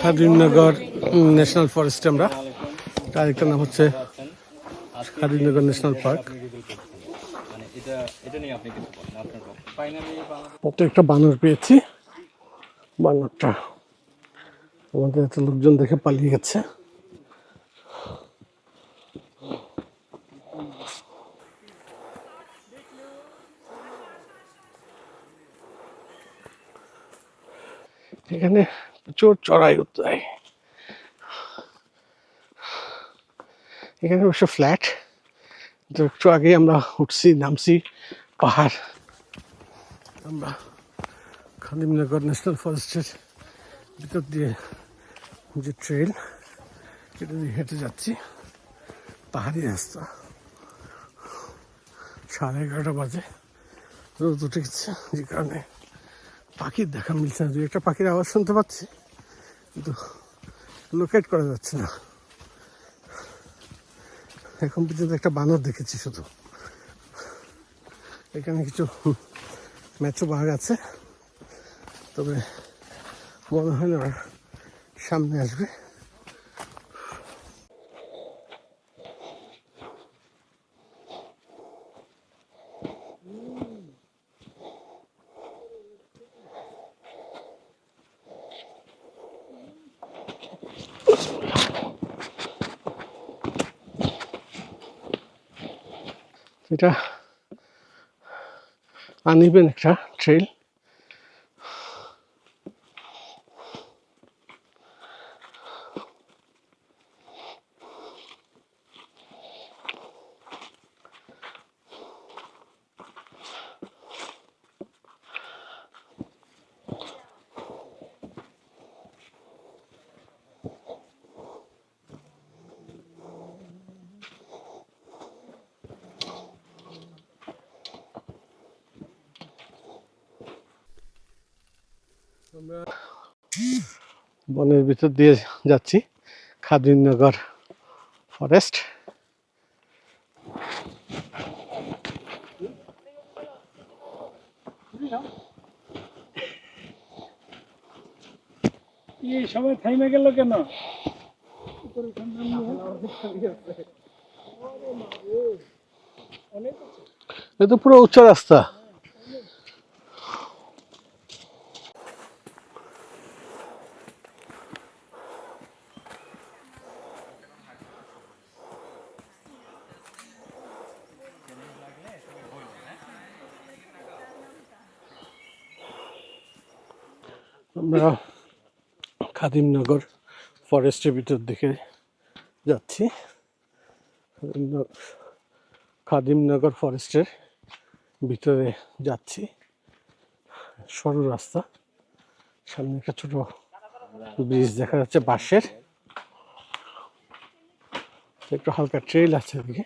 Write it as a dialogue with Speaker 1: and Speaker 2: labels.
Speaker 1: Khadimnagar national ফরেস্টে আমরা। আরেকটার নাম হচ্ছে খাদিমনগর ন্যাশনাল পার্ক। একটা বানর পেয়েছি। বানরটা আমাদের এত লোকজন দেখে পালিয়ে গেছে। এখানে প্রচুর চড়াই উত্তরায় এখানে অবশ্য ফ্ল্যাট তো একটু আগে আমরা উঠছি, নামছি পাহাড়। আমরা খাদিমনগর ন্যাশনাল ফরেস্টের ভিতর দিয়ে যে ট্রেল সেটা দিয়ে হেঁটে যাচ্ছি। পাহাড়ি রাস্তা। সাড়ে এগারোটা বাজে। রোদ উঠে গেছে যে কারণে। পাখির দেখা মিলছে না দু একটা পাখির আওয়াজ শুনতে পাচ্ছি, কিন্তু লোকেট করা যাচ্ছে না। এখন পর্যন্ত একটা বানর দেখেছি শুধু। এখানে কিছু ম্যাচও বাঘ আছে, তবে মনে হয় না সামনে আসবে। এটা আনইভেন একটা ট্রেল আমরা বনের ভিতর দিয়ে যাচ্ছি। খাদিনগর ফরেস্ট
Speaker 2: এই সবাই থাইমে গেল কেন?
Speaker 1: এ তো পুরো উচ্চ রাস্তা। আমরা খাদিমনগর ফরেস্টের ভিতর দিকে যাচ্ছি। খাদিমনগর ফরেস্টের ভিতরে যাচ্ছি। সরু রাস্তা। সামনে একটা ছোট ব্রিজ দেখা যাচ্ছে বাঁশের একটু হালকা ট্রেল আছে এদিকে